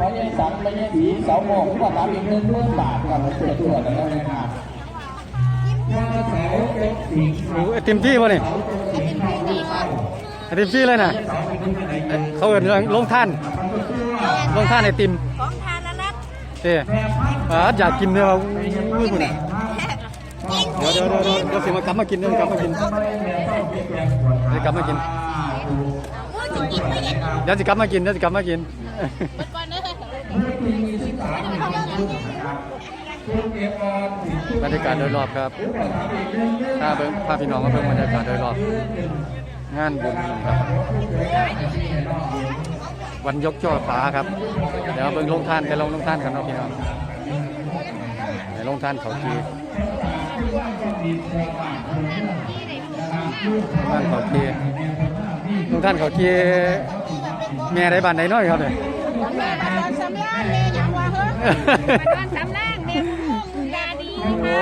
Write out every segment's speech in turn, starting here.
ระยะสังระยะสีเสาโมงก็ทำอีกหนึ่งหมื่นบาทกับเสือตัวแล้วนะครับว่าเสาเป็นสิ่งโอ้ไอติมที่ป่ะนี่ไอติมที่เลยนะเขาเอินลงท่านลงท่านไอติมของทานแล้วนะเอ๊ะอ่าอยากกินเนี่ยว่าอุ้ยคุณจริงเดี๋ยวเดี๋ยวเดี๋ยวเดี๋ยวเดี๋ยวสิมากลับมากินเดี๋ยวกลับมากินเดี๋ยวกลับมากินพูดจริงๆไม่เห็นเดี๋ยวสิกลับมากิน เดี๋ยวสิกลับมากินก่นนะบรรยากาศโดยรอบครับถ้าเบิ่งพาพี่น้องมาเบิ่งบรรยากาศโดยรอบ งานบุญครับ วันยกช่อฟ้าครับ เดี๋ยวเบิ่งลงท่านไปลงลงท่านกันเนาะพี่น้องไปลงท่านเขาทีท่านเขาทีลงท่านเขาทีแม่ได้บ้านไหนน้อยครับเนี่ย แม่บ้านสำล้านแม่ยังว่าเฮ้ยบ้านสำล้านแม่พุ่งดาดีโอ้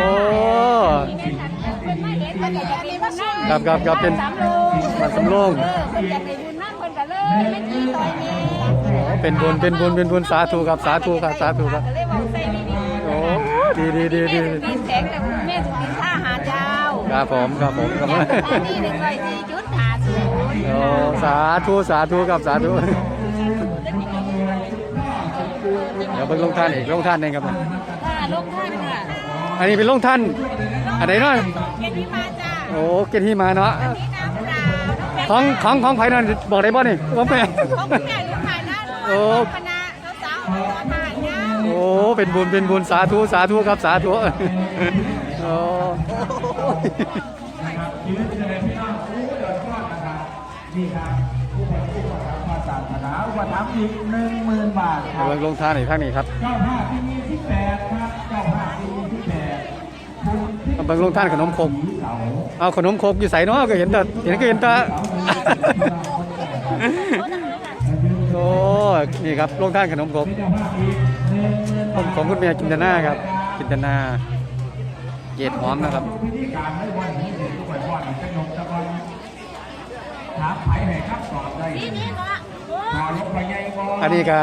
เป็นไม่เห็นก็จะมีบ้านน้ครับครับครับเป็นสำโรงบ้านสำโรง เออคนจะไปบุญนั่งคนก็เลยไม่จี้ซอยแม่เป็นบุญเป็นบุญเป็นบุญสาธุครับสาธุครับสาธุครับก็เลยบอกใส่ดีโอ้ดีดีดีๆดีแม่สุดแสงแต่แม่สุดท่าหาเจ้าครับผมครับผมครับแล้วตอนนี้หนึ่งร้อยสี่จุดหาศูนย์ โอ้สาธุสาธุครับสาธุ ดี๋ยวเพิ่งลงท่านอีกลงท่านหนึงครับ ค่ะลงท่านค่ะอันนี้เป็นลงท่านอันไหนเนาะเกณฑ์ที่มาจ้าโอ้เกณฑ์ที่มาเนาะนี่น้ำเปล่าของของของไผ่นั่นบอกได้บ่นี่ว่าแม่ ของผู้ใหญ่ลูกถ่ายด้านโอ้ คณะสาวๆตัวถ่ายเนี่ยโอ้เป็นบุญเป็นบุญสาธุสาธุครับสาธุโอ้นี่ครับ ผู้ปฏิบัติธรรมศาสนาอุปถัมภ์อีกหนึ่งหมื่นบาทครับเพิ่งลงท่านอีกข้างนี้ครับเจ้าภาพที่มีที่แปดครับเจ้าภาพที่มีที่แปดคุณเบิ่งลงท่านขนมครกเอาขนมครกอยู่ใส่เนาะก็เห็นแต่เห็นก็เห็นแต่โอ้นี่ครับลงท่านขนมครกของของคุณแม่กินตนาครับกินตนาเกล็ดหอมนะครับ ถามไผ่ไหนครับตอบได้นี่นี่ก็โอ้พอลงไปใหญ่บ่อันนี้ก็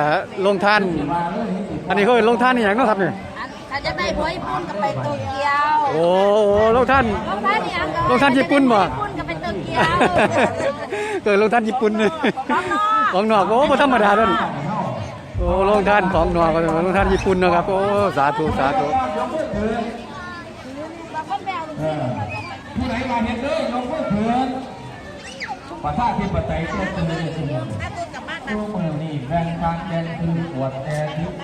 ลงท่านมาเลยนี่สิอันนี้เขาเรียกลงท่านนี่อย่างเนาะครับเนี่ยถ้าจะได้ผัวญี่ปุ่นก็ไปโตเกียวโอ้โหลงท่าน ลงท่านเนี่ยลงท่านญี่ปุ่นบ่ญี่ปุ่นก็ไปโตเกียวเกิดลงท่านญี่ปุ่นเลยของนอกของนอกโอ้บ่ธรรมดาเด้นโอ้ลงท่านของนอกก็ลงท่านญี่ปุ่นเนาะครับ โอ้สาธุสาธุยกมือถือบางคนแมวเออผู้ไหนมาเห็นเลยยกมือถือ ประชาธิปไตยตัวตือสมุนถ้าตุนกับมากนะตัวมือนี่แบ่งทางแดนคือปวดแต่ทิพย์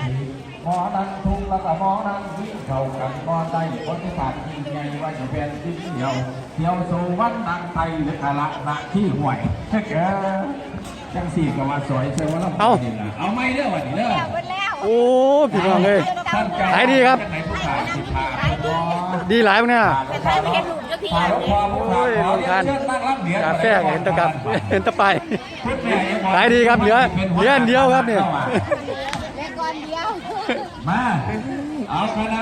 หมอนั้นทุกข์แล้วก็หมอนั้นวิ่งเข้ากันหมอได้คนที่ผ่านยิงใหญ่ว่าจะเป็นที่เดียวเที่ยวสู่วัดนางไทยหรือคาระนะที่ห่วยแค่แกจังสี่กับว่าสวยเชื่อว่าเราเอาไม่เด้อวันนี้เด้อแล้ผิดแล้วโอ้พี่น้องเลยขายดีครับ ดีหลายพวกเนี่ย แต่ใครไม่เห็นหลุมก็ทีพาอะลูกพ่อผู้ชายขอเรียนเชิญนั่งรับเหรียญกาแฟเห็นแตะกับเห็นแตะไปขายดีครับเหลือเหลืออันเดียวครับเนี่ยแม่ก่อนเดียวมาเอาคณะ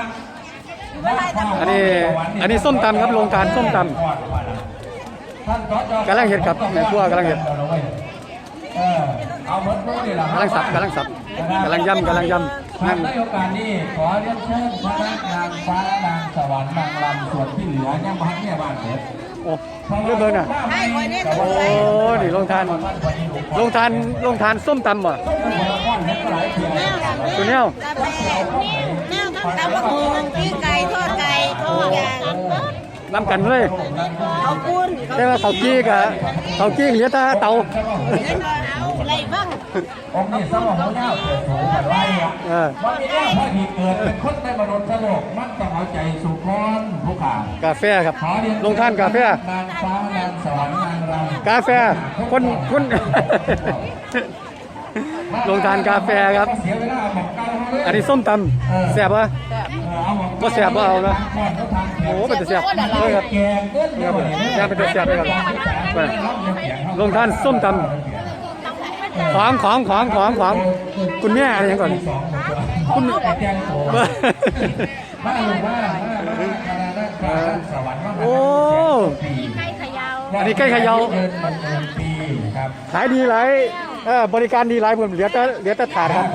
อันนี้อันนี้ส้มตำครับโรงการส้มตกำลังเห็ดครับแม่ครัวกำลังเห็ดเออเอาหมดเลยนี่แหละกำลังสับกำลังสับกำลังย่ำกำลังย่ำ นั่นั่นนในโอกาสนี้ขอเรียนเชิญพระนางฟ้านางสวรรค์นางลำส่วนที่เหลือยังพักเนี่ยบ้านเด็ดโอ้เรื่องเบอร์น่ะให้คอยเนี่ยโอ้นี่ลงทานลงทานลงทานส้มตำบ่ตัวเนี้ยกาแฟนี่แนวทั้งตำบักหุ่งพี่ไก่ทอดไก่ทอดยางนำกันเลยเขาปุ้นแต่ว่าเขากี้กับเขากี้เหลือแต่เตาอะไรบ้าง องค์นี้สมองหัวหน้าเกิดสูงกว่าไรอะเออวันนี้พอดีเกิดเป็นคนในมนุษย์สโลกมันต้องเอาใจสู่คนผู้ข่าวกาแฟครับขอเรียนลงทานกาแฟนางฟ้านางสวรรค์นางรำกาแฟคนคนลงทานกาแฟครับเสียเวลาหมอกเก่าเลยอันนี้ส้มตำแซ่บปะบ่แซ่บบ่เอานะโอ้เป็นแต่แซ่บเลยครับแกงเกินเดียวเนี่ยย่างเป็นแต่แซ่บเลยครับลงทานส้มตำ ของของของของของคุณแม่อะไรอย่างก่อนคุณแกงโสมาลงมามาสวรรค์มาโอ้ไก่ขยาวอันนี้ใกล้เขยาเดินมันเดินปีครับขายดีหลายเออบริการดีหลายผมเหลือแต่เหลือแต่ถาดครับ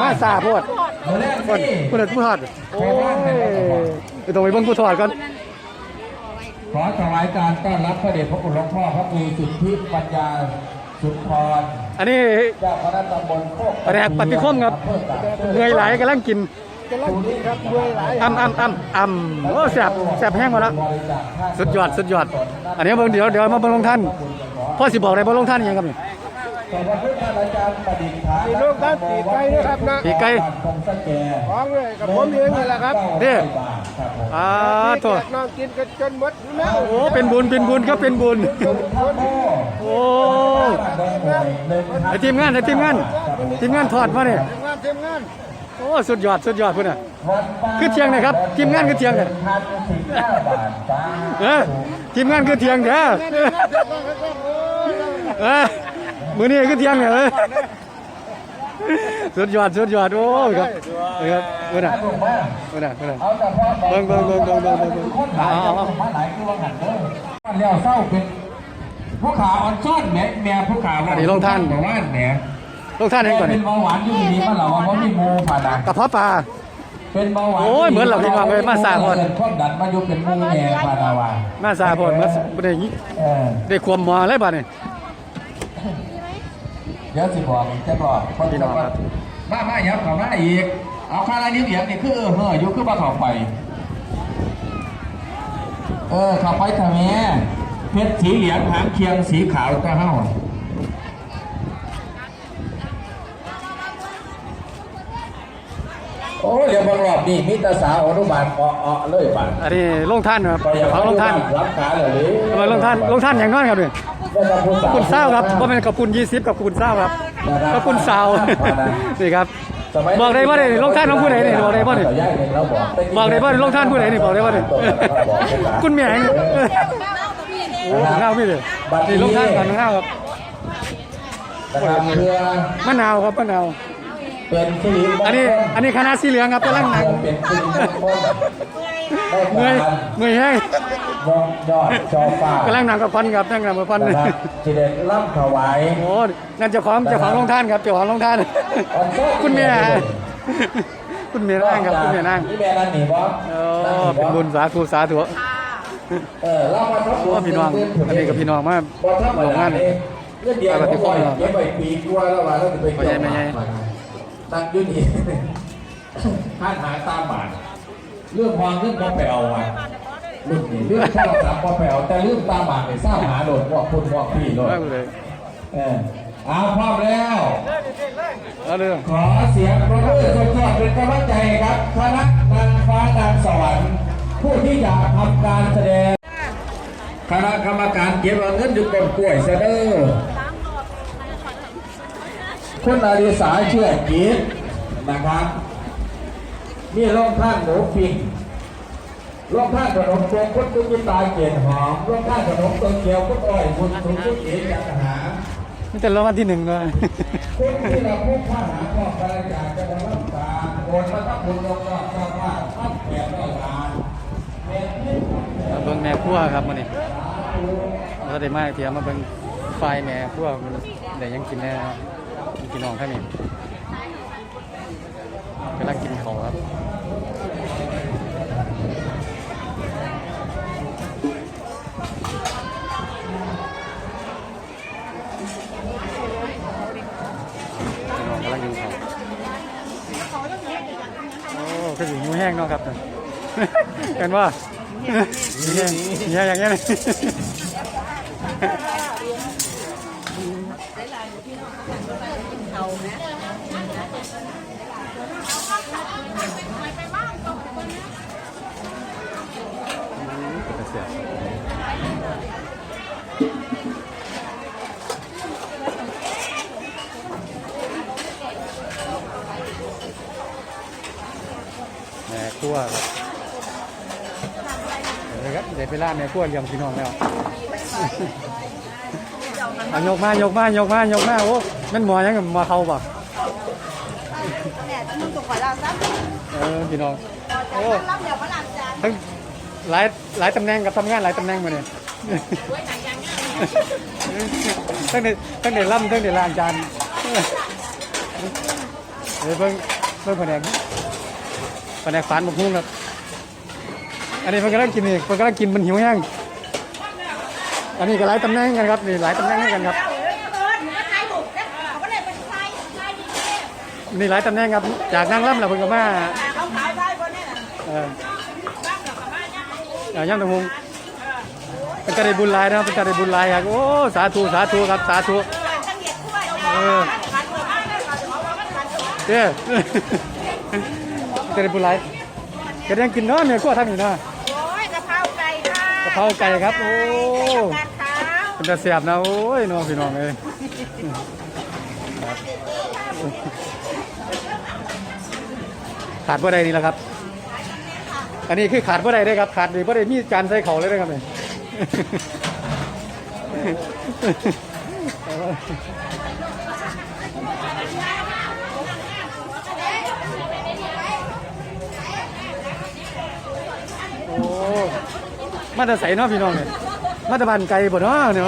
มาซาโพดเอาเล่นคนนี่ผู้ใดผู้ทอดโอ้ยไปตรงไปเบิ่งผู้ทอดก่อนขอถวายการต้อนรับพระเดชพระคุณหลวงพ่อพระครูสุทธิปัญญา สุนทรอันนี้เจ้าคณะตำบลโคกแผนกปฏิคมครับเหนื่อยหลายกำลังกินกำลังกินครับเมื่อยหลายอ้ำอ้ำอ้ำอ้ำโอ้แซ่บแซ่บแห้งหมดแล้วสุดยอดสุดยอด อันนี้เบิ่งเดี๋ยวเดี๋ยวมาเบิ่งลงท่านพ่อสิบอกได้บ่ลงท่านอิหยังครับนี่ มีลูกท่านตีไก่ด้วยครับนะปีไก่คงสแกของเลยกับผมเองนี่แหละครับเด้ครับผมอ่าโทษแจกน้องกินกันจนหมดอยู่แล้วโอ้เป็นบุญเป็นบุญครับเป็นบุญพ่อพ่อโอ้ดงหน่อยหนึ่งไอทีมงานไอทีมงานทีมงานทอดมาเนี่ยทำงานทำงานโอ้สุดยอดสุดยอดพุ่นน่ะวัดบ้านคือเที่ยงนะครับทีมงานคือเที่ยงเนี่ยพันสิบเก้าบาทจ้าเออทีมงานคือเที่ยงเด้อเออเออ มือนี้คือเที่ยงเนี่ยเออสุดยอดสุดยอดโอ้ยครับเออครับพุ่นน่ะถูกไหมพุ่นน่ะพุ่นน่ะเอาแต่พ่อเบิ่งเบิ่งเบิ่งเบิ่งเบิ่งเบิ่งเบิ่งคนหลายเอาเอาเอาหลายคือว่าหันเด้อมันแล้วเศร้าเป็นผู้ขาอ่อนซ่อนแหม่แม่ผู้ขาว่าบอกว่าแหม่ลงท่านให้ก่อนเป็นี่นเบาหวานอยู่ดีมาเราว่าเพราะมีโมผ่าดักระเพาะปลาเป็นเบาหวานโอ้ยเหมือนเราพี่น้องเลยมาสางก่อนความดันมาอยู่เป็นโมแง่ผ่าดาวามาซาพ่นมาบ่ได้ยิได้ความมออะไรบัดนี้ เดี๋ยวสิบอกจะบอกพี่น้องครับมามายับเข้ามาอีก เอาค่าอะไรนิ้วเหยียบนี่คือเออเฮ้ออยู่คือบ่เข้าไป เออเข้าไปทำไมเพชรสีเหลืองหางเคียงสีขาวก็เฮ้าโอ้เดี๋ยวบางรอบนี่มิตรสาวอนุบาลเอ่อๆเลยบ้านอันนี้ลงท่านครับกระเพาะลงท่านรับขาเลยทำไมลงท่านลงท่านอย่างน้อยครับนี่ขอบ ขอบคุณเศร้าครับว่าเป็นขอบคุณยี่สิบกับขอบคุณเศร้าครับขอบคุณเศร้านี่ครับบอกได้ว่าได้ลงท่านของผู้ใดนี่บอกได้ว่านี่บอกได้ว่าลงท่านผู้ใดนี่บอกได้ว่านี่คุณแม่งโอ้ข้าวพี่เลยนี่ลงท่านก่อนข้าวครับนะครับเพื่อมะนาวครับมะนาวเป็นสิริมงคลอันนี้อันนี้คณะสีเหลืองครับกำลังหนัง เป็นสิริมงคลเมื่อยเมื่อยแห้งวงยอดจอฟ้ากำลังหนังกับฟันครับนั่งหนังกับฟันนะครับที่ได้รับถวาย โอ้นั่นเจ้าของเจ้าของลงท่านครับเจ้าของลงท่าน คุณแม่คุณแม่นั่งครับคุณแม่นั่งนี่แม่นั่นหนีบอสโอ้เป็นบุญสาธุสาธุเออเล่ามาทับโอ้พี่น้องอันนี้กับพี่น้องมาบอสทับลงงานเงินเดียวเขาปล่อยเก็บไปปีกว่าแล้วว่าเราจะไปเกี่ยวไม่ใช่นั่งอยืนนี่ห้านหาตามบาท เรื่องวางเรื่องพอไปเอาอะรุ่นนี้เรื่องโทรศัพท์พอไปเอาแต่เรื่องตามบาทเนี่ยทราบหาโดดพวกคุณพวกพี่โดดมากเลยเออเอาพร้อมแล้วเอาเรื่องขอเสียงปรบมือสดๆเป็นกำลังใจครับคณะนางฟ้านางสวรรค์ผู้ที่จะทำการแสดงคณะกรรมการเก็บเอาเงินอยู่บนกล้วยเสนอคุณอาริสาเชื่อกิจนะครับ นี่โรงท่านหมูพิงโรงท่านขนมโกงคุณตุ้ยตายเกียนหอมโรงท่านขนมตัวเกียวคุณอ้อยคุณสุขุเอ๋จักรหานี่แต่รางวัลที่หนึ่งเลยคนที่เราพูดข้าหาข้อบริจาคจะมารับการโอนมาทับบุญลงก็เจ้าว่าทับแปดร้อยล้านเป็นที่มาเบิ่งแม่ครัวครับมื้อนี้เราได้มาเที่ยวมาเบิ่งไฟแม่ครัวมันได้หยังกินแน่พี่น้องท่าน ก็อยู่หิวแห้งเนาะครับเห็นว่าหิวแห้งหิวแห้งอย่างเงี้ยเลยเสียแม่ครั วครับเดี๋ยวครับเดี๋ยวไปล่าแม่ครัวยำพี่น้องแล้วเอายกมายกมายกมายกมาโอ้มันหมอยังกับหมอเขาป่ะเอเราเออพี่น้องโอ้ทั้งหลายหลายตำแหน่งกับทำงานหลายตำแหน่งมาเนี่ยตั้งแต่ตั้งแต่ล่ำตั้งแต่ลางจานเดี๋ยวเบิ่งเบิ่งแผนก นกฝานบกฮุ้งครับ อันนี้เพิ่นกำลังกินนี่เพิ่นกำลังกินมันหิวแห้งอันนี้ก็หลายตำแหน่งกันครับนี่หลายตำแหน่งให้กันครับนี่หลายตำแหน่งครับจากนางร่ำแล้วเพิ่นก็มาเออเอาย่างตะมงเป็นการได้บุญลายนะครับเป็นการได้บุญลายครับโอ้สาธุสาธุครับสาธุเออเด้อ เป็นการได้บุญหลายก็ยังกินเนาะเนี่ยกลัวทางนี้เนาะโอ้ยกะเพราไก่ค่ะกะเพราไก่ครับ โอ้ไก่กับกาดขาวเป็นตาเสียบนะโอ้ยน้องพี่น้องเอ้ยขาดบ่ได้นี่แหละครับ อันนี้คือขาดบ่ได้เด้อครับ ขาดนี่บ่ได้มีการใส่เขาเลยเด้อครับนี่โมาแต่ใส่เนาะพี่น้องเนี่ยมาแต่บานไก่บ่เนาะเนี่ย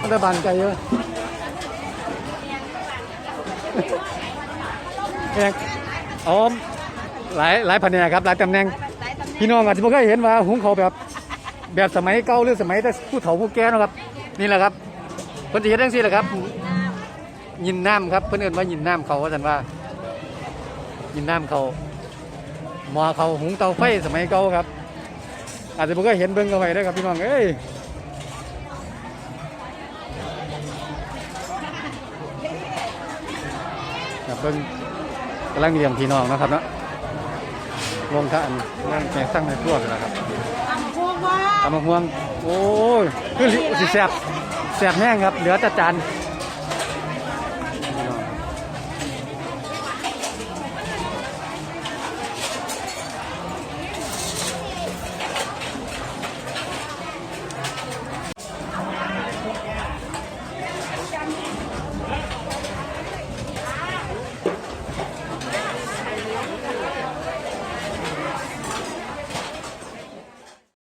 มาแต่บานไก่เยอะแพงอ๋อหลายหลายแผนกครับหลายตำแหน่งพี่น้องอาจจะไม่เคยเห็นว่าหุงเขาแบบ แบบสมัยเก่าหรือสมัยแต่ผู้เฒ่าผู้แก่เนาะครับ นี่แหละครับเพิ่นสิเฮ็ดจังซี่แหละครับ ยินน้ำครับเพิ่อนเอิ้นว่ายินน้ำเขาว่าซั่นว่า ยินน้ำเขาหม้อเขาหุงเตาไฟสมัยเก่าครับ อาจจะบ่เคยเห็นเบิ่งเอาไว้เด้อครับพี่น้องเอ้ยครับเบิ่งกำลังเลี้ยงพี่น้องเนาะครับเนาะลงท่านนั่งแกงสั่งในครัวกันนะครับตำพวงว่าตำมะฮวงโอ้ยคือสิแซ่บแซ่บแห้งครับ เหลือแต่จาน